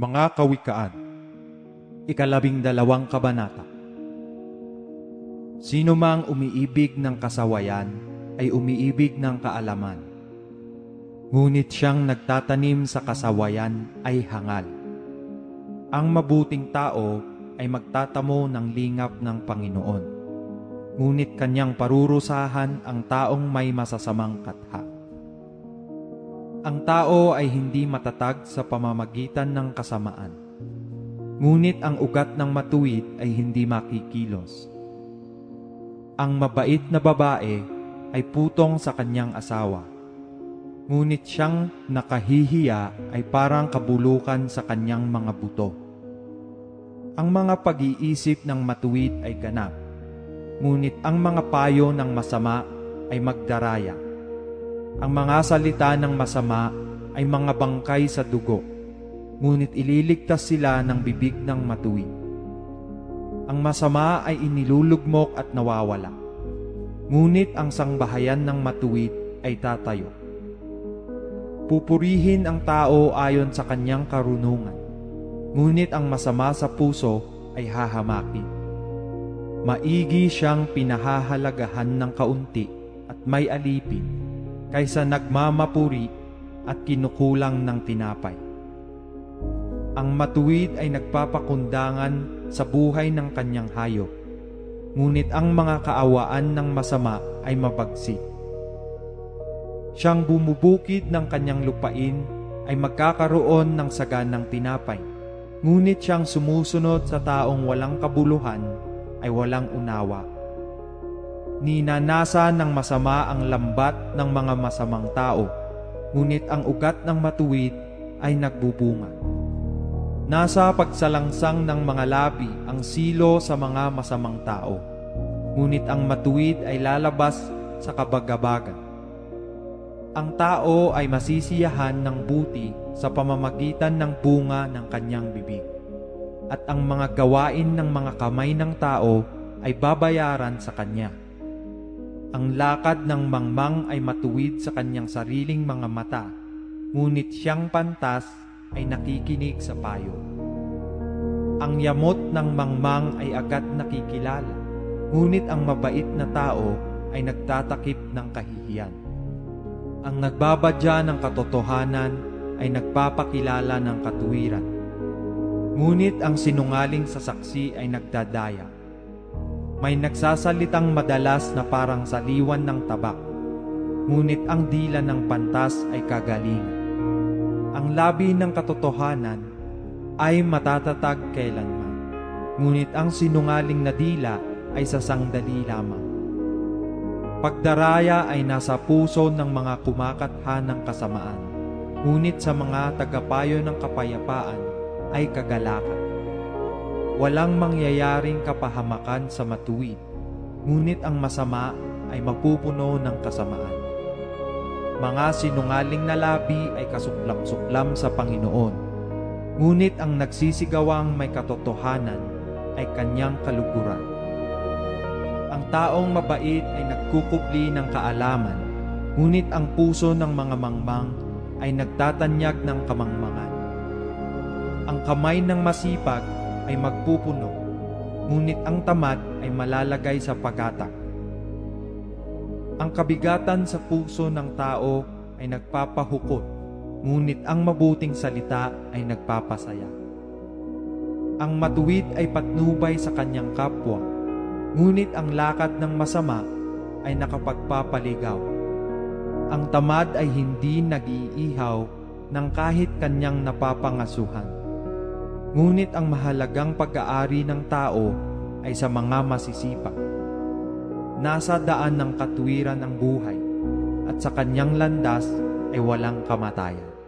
Mga Kawikaan Ikalabing dalawang kabanata Sino mang umiibig ng kasawayan ay umiibig ng kaalaman. Ngunit siyang nagtatanim sa kasawayan ay hangal. Ang mabuting tao ay magtatamo ng lingap ng Panginoon. Ngunit kanyang parurusahan ang taong may masasamang katha. Ang tao ay hindi matatag sa pamamagitan ng kasamaan. Ngunit ang ugat ng matuwid ay hindi makikilos. Ang mabait na babae ay putong sa kanyang asawa. Ngunit siyang nakahihiya ay parang kabulukan sa kanyang mga buto. Ang mga pag-iisip ng matuwid ay ganap. Ngunit ang mga payo ng masama ay magdaraya. Ang mga salita ng masama ay mga bangkay sa dugo, ngunit ililigtas sila ng bibig ng matuwid. Ang masama ay inilulugmok at nawawala, ngunit ang sangbahayan ng matuwid ay tatayo. Pupurihin ang tao ayon sa kanyang karunungan, ngunit ang masama sa puso ay hahamakin. Maigi siyang pinahahalagahan ng kaunti at may alipin kaysa nagmamapuri at kinukulang ng tinapay. Ang matuwid ay nagpapakundangan sa buhay ng kanyang hayop, ngunit ang mga kaawaan ng masama ay mabagsik. Siyang bumubukid ng kanyang lupain ay magkakaroon ng saganang tinapay, ngunit siyang sumusunod sa taong walang kabuluhan ay walang unawa. Ninanasa ng masama ang lambat ng mga masamang tao, ngunit ang ugat ng matuwid ay nagbubunga. Nasa pagsalangsang ng mga labi ang silo sa mga masamang tao, ngunit ang matuwid ay lalabas sa kabagabagan. Ang tao ay masisiyahan ng buti sa pamamagitan ng bunga ng kanyang bibig, at ang mga gawain ng mga kamay ng tao ay babayaran sa kanya. Ang lakad ng mangmang ay matuwid sa kanyang sariling mga mata, ngunit siyang pantas ay nakikinig sa payo. Ang yamot ng mangmang ay agad nakikilala, ngunit ang mabait na tao ay nagtatakip ng kahihiyan. Ang nagbabadya ng katotohanan ay nagpapakilala ng katuwiran, ngunit ang sinungaling sa saksi ay nagdadaya. May nagsasalitang madalas na parang saliwan ng tabak, ngunit ang dila ng pantas ay kagalingan. Ang labi ng katotohanan ay matatatag kailanman, ngunit ang sinungaling na dila ay sa sangdali lamang. Pagdaraya ay nasa puso ng mga kumakatha ng kasamaan, ngunit sa mga tagapayo ng kapayapaan ay kagalakan. Walang mangyayaring kapahamakan sa matuwid, ngunit ang masama ay mapupuno ng kasamaan. Mga sinungaling na labi ay kasuklam-suklam sa Panginoon, ngunit ang nagsisigawang may katotohanan ay kanyang kaluguran. Ang taong mabait ay nagkukubli ng kaalaman, ngunit ang puso ng mga mangmang ay nagtatanyag ng kamangmangan. Ang kamay ng masipag ay magpupuno, ngunit ang tamad ay malalagay sa pagatak. Ang kabigatan sa puso ng tao ay nagpapahukot, ngunit ang mabuting salita ay nagpapasaya. Ang matuwid ay patnubay sa kanyang kapwa, ngunit ang lakad ng masama ay nakapagpapaligaw. Ang tamad ay hindi nag-iihaw ng kahit kanyang napapangasuhan. Ngunit ang mahalagang pag-aari ng tao ay sa mga masisipag. Nasa daan ng katuwiran ang buhay at sa kanyang landas ay walang kamatayan.